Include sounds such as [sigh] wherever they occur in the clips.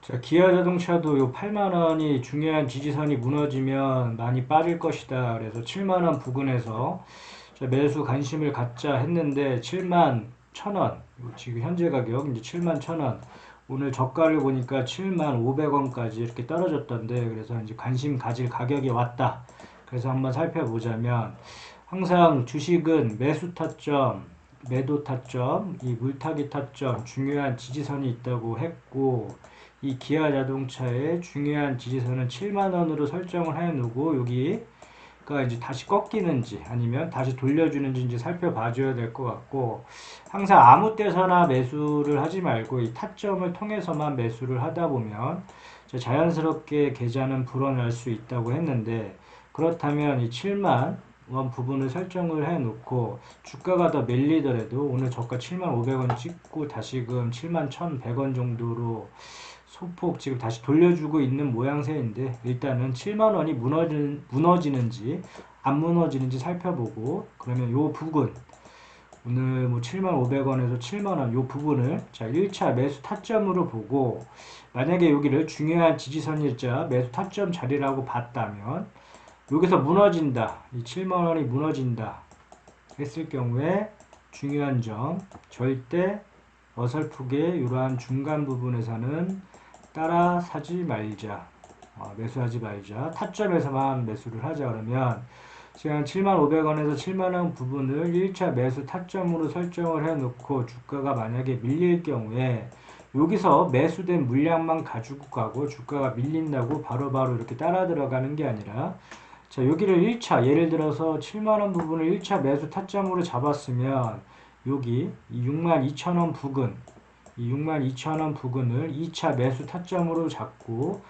자, 기아 자동차도 요 8만 원이 중요한 지지선이 무너지면 많이 빠질 것이다. 그래서 7만 원 부근에서 자, 매수 관심을 갖자 했는데 7만 1천 원. 지금 현재 가격 이제 7만 1천 원. 오늘 저가를 보니까 7만 500원까지 이렇게 떨어졌던데 그래서 이제 관심 가질 가격이 왔다. 그래서 한번 살펴보자면 항상 주식은 매수 타점, 매도 타점, 이 물타기 타점 중요한 지지선이 있다고 했고 이 기아 자동차의 중요한 지지선은 7만 원으로 설정을 해 놓고 여기 가 이제 다시 꺾이는지 아니면 다시 돌려주는지 이제 살펴봐 줘야 될 것 같고 항상 아무 때서나 매수를 하지 말고 이 타점을 통해서만 매수를 하다 보면 자연스럽게 계좌는 불어날 수 있다고 했는데 그렇다면 이 7만 원 부분을 설정을 해 놓고 주가가 더 밀리더라도 오늘 저가 7만 500원 찍고 다시금 7만 1,100원 정도로 소폭 지금 다시 돌려주고 있는 모양새인데 일단은 7만 원이 무너지, 무너지는지 안 무너지는지 살펴보고 그러면 요 부분. 오늘 뭐 7만 500원에서 7만 원 요 부분을 자 1차 매수 타점으로 보고 만약에 여기를 중요한 지지선일자 매수 타점 자리라고 봤다면 여기서 무너진다. 이 7만 원이 무너진다 했을 경우에 중요한 점 절대 어설프게 이러한 중간 부분에서는 따라 사지 말자. 어, 매수하지 말자. 타점에서만 매수를 하자 그러면 지금 7,500원에서 7만원 부분을 1차 매수 타점으로 설정을 해 놓고 주가가 만약에 밀릴 경우에 여기서 매수된 물량만 가지고 가고 주가가 밀린다고 바로바로 바로 이렇게 따라 들어가는 게 아니라 자 여기를 1차 예를 들어서 7만원 부분을 1차 매수 타점으로 잡았으면 여기 62,000원 부근 이 62,000원 부근을 2차 매수 타점으로 잡고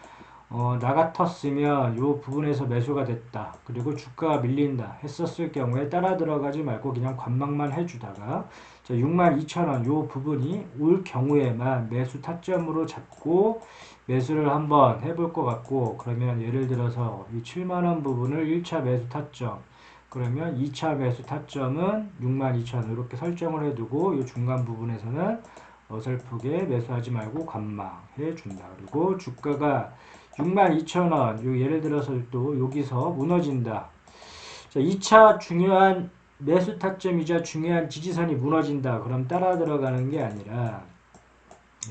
어, 나 같았으면 이 부분에서 매수가 됐다. 그리고 주가가 밀린다 했었을 경우에 따라 들어가지 말고 그냥 관망만 해주다가 62,000원 이 부분이 올 경우에만 매수 타점으로 잡고 매수를 한번 해볼 것 같고 그러면 예를 들어서 이 7만원 부분을 1차 매수 타점 그러면 2차 매수 타점은 62,000원 이렇게 설정을 해두고 이 중간 부분에서는 어설프게 매수하지 말고 관망해 준다. 그리고 주가가 62,000원, 요 예를 들어서 또 여기서 무너진다. 자, 2차 중요한 매수 타점이자 중요한 지지선이 무너진다. 그럼 따라 들어가는 게 아니라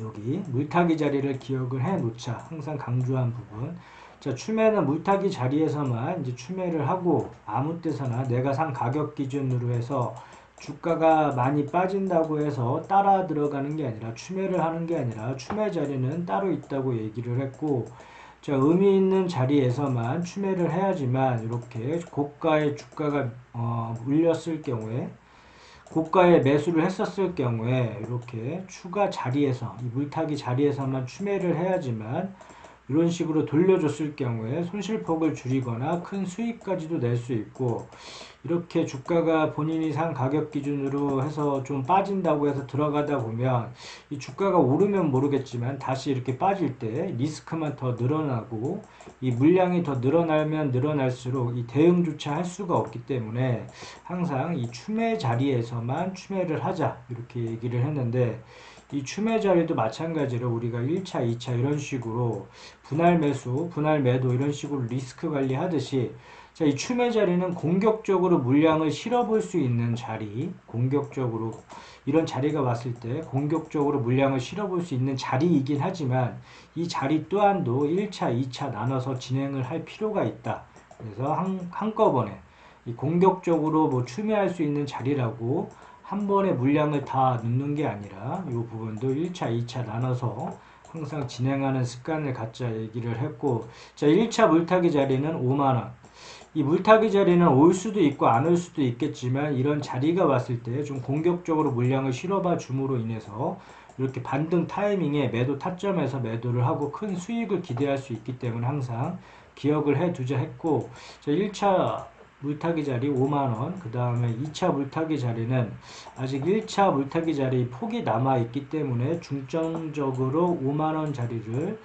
여기 물타기 자리를 기억을 해 놓자. 항상 강조한 부분. 자, 추매는 물타기 자리에서만 이제 추매를 하고 아무 때서나 내가 산 가격 기준으로 해서 주가가 많이 빠진다고 해서 따라 들어가는 게 아니라 추매를 하는 게 아니라 추매 자리는 따로 있다고 얘기를 했고 자, 의미 있는 자리에서만 추매를 해야지만 이렇게 고가의 주가가 어, 물렸을 경우에 고가에 매수를 했었을 경우에 이렇게 추가 자리에서 이 물타기 자리에서만 추매를 해야지만 이런 식으로 돌려줬을 경우에 손실폭을 줄이거나 큰 수익까지도 낼 수 있고 이렇게 주가가 본인이 산 가격 기준으로 해서 좀 빠진다고 해서 들어가다 보면 이 주가가 오르면 모르겠지만 다시 이렇게 빠질 때 리스크만 더 늘어나고 이 물량이 더 늘어나면 늘어날수록 이 대응조차 할 수가 없기 때문에 항상 이 추매 자리에서만 추매를 하자 이렇게 얘기를 했는데 이 추매 자리도 마찬가지로 우리가 1차, 2차 이런 식으로 분할 매수, 분할 매도 이런 식으로 리스크 관리하듯이 자, 이 추매 자리는 공격적으로 물량을 실어볼 수 있는 자리, 공격적으로 이런 자리가 왔을 때 공격적으로 물량을 실어볼 수 있는 자리이긴 하지만 이 자리 또한도 1차, 2차 나눠서 진행을 할 필요가 있다. 그래서 한, 한꺼번에 이 공격적으로 뭐 추매할 수 있는 자리라고 한 번에 물량을 다 넣는 게 아니라 이 부분도 1차, 2차 나눠서 항상 진행하는 습관을 갖자 얘기를 했고 자 1차 물타기 자리는 5만원. 이 물타기 자리는 올 수도 있고 안 올 수도 있겠지만 이런 자리가 왔을 때 좀 공격적으로 물량을 실어봐 줌으로 인해서 이렇게 반등 타이밍에 매도 타점에서 매도를 하고 큰 수익을 기대할 수 있기 때문에 항상 기억을 해 두자 했고 자 1차 물타기 자리 5만원 그 다음에 2차 물타기 자리는 아직 1차 물타기 자리 폭이 남아있기 때문에 중점적으로 5만원 자리를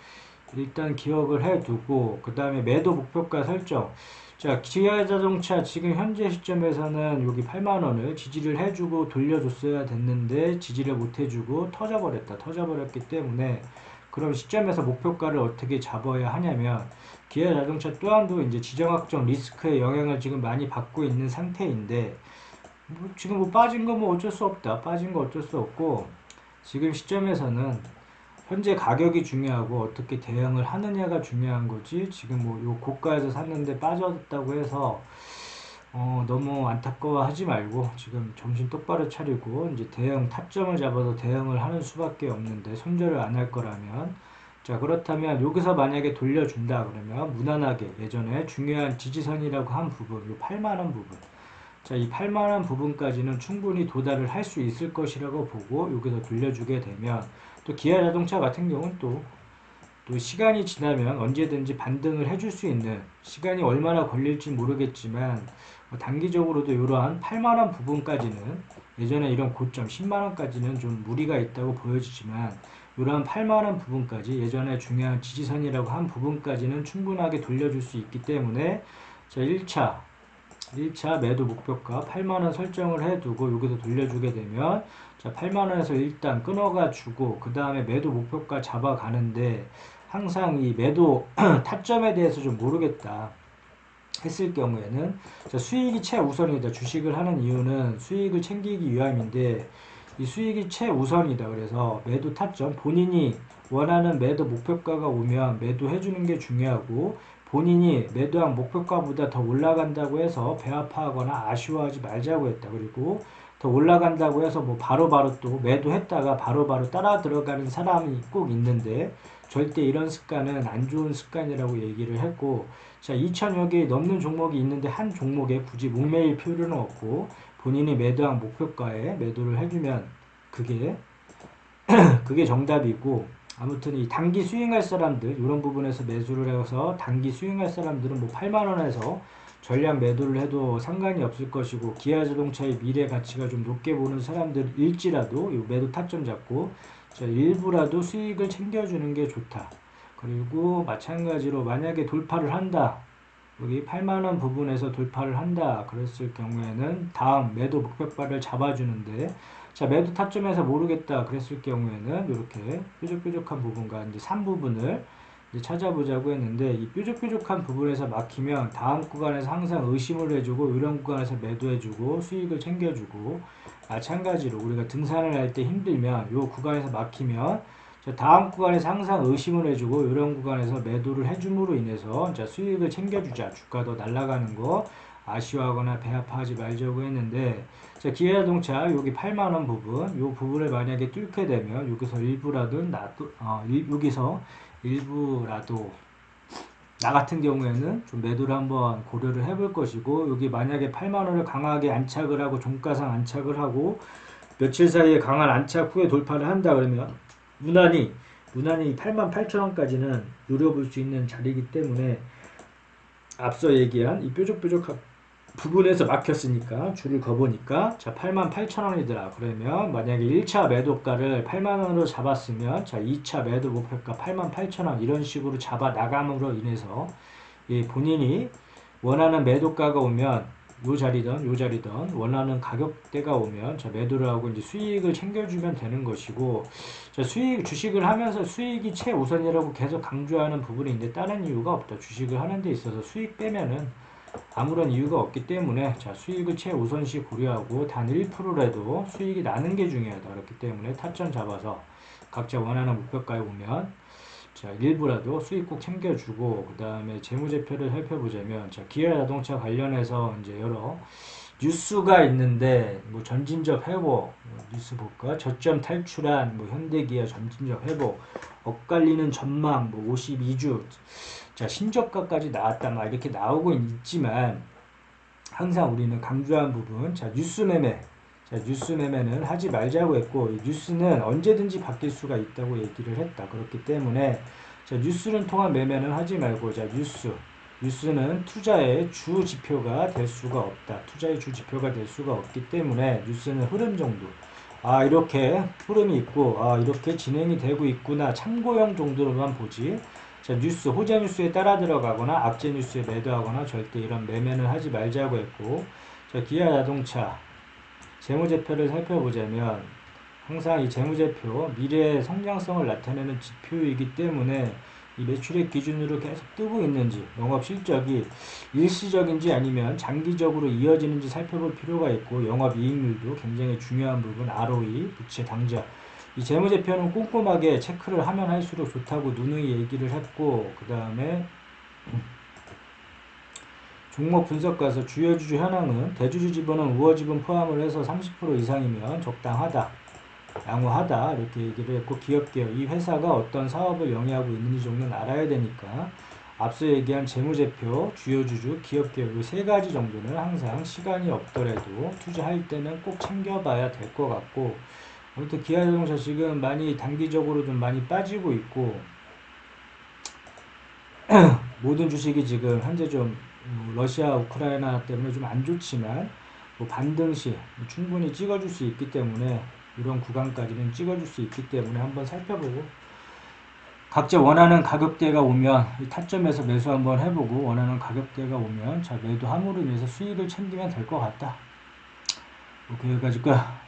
일단 기억을 해 두고 그 다음에 매도 목표가 설정. 자 기아 자동차 지금 현재 시점에서는 여기 8만원을 지지를 해주고 돌려줬어야 됐는데 지지를 못 해주고 터져버렸다 터져버렸기 때문에 그럼 시점에서 목표가를 어떻게 잡아야 하냐면 기아 자동차 또한도 이제 지정학적 리스크의 영향을 지금 많이 받고 있는 상태인데 뭐 지금 뭐 빠진 거 뭐 어쩔 수 없다. 빠진 거 어쩔 수 없고 지금 시점에서는 현재 가격이 중요하고 어떻게 대응을 하느냐가 중요한 거지. 지금 뭐 요 고가에서 샀는데 빠졌다고 해서 어, 너무 안타까워하지 말고 지금 정신 똑바로 차리고 이제 대응 타점을 잡아서 대응을 하는 수밖에 없는데 손절을 안 할 거라면. 자 그렇다면 여기서 만약에 돌려준다 그러면 무난하게 예전에 중요한 지지선이라고 한 부분 요 8만원 부분. 자이 8만원 부분까지는 충분히 도달을 할 수 있을 것이라고 보고 여기서 돌려주게 되면 또 기아 자동차 같은 경우는 또또 시간이 지나면 언제든지 반등을 해줄 수 있는 시간이 얼마나 걸릴지 모르겠지만 뭐 단기적으로도 이러한 8만원 부분까지는 예전에 이런 고점 10만원까지는 좀 무리가 있다고 보여지지만 이러한 8만원 부분까지 예전에 중요한 지지선이라고 한 부분까지는 충분하게 돌려줄 수 있기 때문에 자 1차 1차 매도 목표가 8만원 설정을 해두고 여기서 돌려주게 되면 자 8만원에서 일단 끊어가 주고 그 다음에 매도 목표가 잡아가는데 항상 이 매도 [clears throat] 타점에 대해서 좀 모르겠다 했을 경우에는 자, 수익이 최우선이다. 주식을 하는 이유는 수익을 챙기기 위함인데 이 수익이 최우선이다. 그래서 매도 타점 본인이 원하는 매도 목표가가 오면 매도해 주는 게 중요하고 본인이 매도한 목표가보다 더 올라간다고 해서 배 아파하거나 아쉬워하지 말자고 했다. 그리고 더 올라간다고 해서 뭐 바로바로 또 매도했다가 바로 바로 따라 들어가는 사람이 꼭 있는데 절대 이런 습관은 안 좋은 습관이라고 얘기를 했고 자 2천여 개 넘는 종목이 있는데 한 종목에 굳이 목매일 필요는 없고 본인이 매도한 목표가에 매도를 해주면 그게 [clears throat] 그게 정답이고 아무튼 이 단기 수익할 사람들 이런 부분에서 매수를 해서 단기 수익할 사람들은 뭐 8만 원에서 전량 매도를 해도 상관이 없을 것이고 기아 자동차의 미래 가치가 좀 높게 보는 사람들일지라도 이 매도 타점 잡고 자, 일부라도 수익을 챙겨주는 게 좋다. 그리고 마찬가지로 만약에 돌파를 한다. 여기 8만원 부분에서 돌파를 한다. 그랬을 경우에는 다음 매도 목표가를 잡아주는데 자 매도 타점에서 모르겠다. 그랬을 경우에는 이렇게 뾰족뾰족한 부분과 이제 3부분을 이제 찾아보자고 했는데 이 뾰족뾰족한 부분에서 막히면 다음 구간에서 항상 의심을 해주고 이런 구간에서 매도해주고 수익을 챙겨주고 마찬가지로 우리가 등산을 할 때 힘들면 이 구간에서 막히면 다음 구간에서 항상 의심을 해주고 이런 구간에서 매도를 해줌으로 인해서 자 수익을 챙겨주자. 주가도 날아가는 거 아쉬워하거나 배 아파하지 말자고 했는데 자 기아자동차 여기 8만원 부분 이 부분을 만약에 뚫게 되면 여기서 일부라도 나도 어, 일, 여기서 일부라도 나 같은 경우에는 좀 매도를 한번 고려를 해볼 것이고 여기 만약에 8만원을 강하게 안착을 하고 종가상 안착을 하고 며칠 사이에 강한 안착 후에 돌파를 한다 그러면 무난히 무난히 8만 8천원까지는 노려볼 수 있는 자리이기 때문에 앞서 얘기한 이 뾰족뾰족한 부분에서 막혔으니까 줄을 거보니까. 자 8만 8천 원이더라. 그러면 만약에 1차 매도가를 8만 원으로 잡았으면 자 2차 매도 목표가 8만 8천 원. 이런 식으로 잡아 나감으로 인해서 이 본인이 원하는 매도가가 오면 요 자리든 요 자리든 원하는 가격대가 오면 자 매도를 하고 이제 수익을 챙겨주면 되는 것이고 자 수익 주식을 하면서 수익이 최우선이라고 계속 강조하는 부분인데 다른 이유가 없다. 주식을 하는 데 있어서 수익 빼면은 아무런 이유가 없기 때문에 자 수익을 최우선시 고려하고 단 1%라도 수익이 나는 게 중요하다. 그렇기 때문에 타점 잡아서 각자 원하는 목표가에 오면 자 일부라도 수익 꼭 챙겨주고 그 다음에 재무제표를 살펴보자면 자 기아 자동차 관련해서 이제 여러 뉴스가 있는데 뭐 전진적 회복 뭐 뉴스 볼까? 저점 탈출한 뭐 현대기아 전진적 회복 엇갈리는 전망 뭐 52주 자 신저가까지 나왔다 막 이렇게 나오고 있지만 항상 우리는 강조한 부분 자 뉴스 매매. 자 뉴스 매매는 하지 말자고 했고 뉴스는 언제든지 바뀔 수가 있다고 얘기를 했다. 그렇기 때문에 자 뉴스를 통한 매매는 하지 말고 자 뉴스. 뉴스는 투자의 주 지표가 될 수가 없다. 투자의 주 지표가 될 수가 없기 때문에 뉴스는 흐름 정도. 아 이렇게 흐름이 있고 아 이렇게 진행이 되고 있구나. 참고용 정도로만 보지 자, 뉴스, 호재 뉴스에 따라 들어가거나 악재 뉴스에 매도하거나 절대 이런 매매는 하지 말자고 했고, 자, 기아 자동차 재무제표를 살펴보자면 항상 이 재무제표 미래의 성장성을 나타내는 지표이기 때문에 이 매출액 기준으로 계속 뜨고 있는지 영업 실적이 일시적인지 아니면 장기적으로 이어지는지 살펴볼 필요가 있고 영업 이익률도 굉장히 중요한 부분 ROE, 부채 당좌 이 재무제표는 꼼꼼하게 체크를 하면 할수록 좋다고 누누이 얘기를 했고 그 다음에 종목 분석 가서 주요 주주 현황은 대주주 지분은 우호 지분 포함을 해서 30% 이상이면 적당하다. 양호하다 이렇게 얘기를 했고 기업계열 이 회사가 어떤 사업을 영위하고 있는지 정도는 알아야 되니까 앞서 얘기한 재무제표, 주요 주주, 기업계열 이세 가지 정도는 항상 시간이 없더라도 투자할 때는 꼭 챙겨봐야 될 것 같고 아무튼 기아자동차 지금 많이 단기적으로 좀 많이 빠지고 있고 [clears throat] 모든 주식이 지금 현재 좀 음, 러시아 우크라이나 때문에 좀 안 좋지만 뭐 반등 시 충분히 찍어줄 수 있기 때문에 이런 구간까지는 찍어줄 수 있기 때문에 한번 살펴보고 각자 원하는 가격대가 오면 이 타점에서 매수 한번 해보고 원하는 가격대가 오면 자 매도함으로 인해서 수익을 챙기면 될 것 같다. 뭐 여기까지 거야.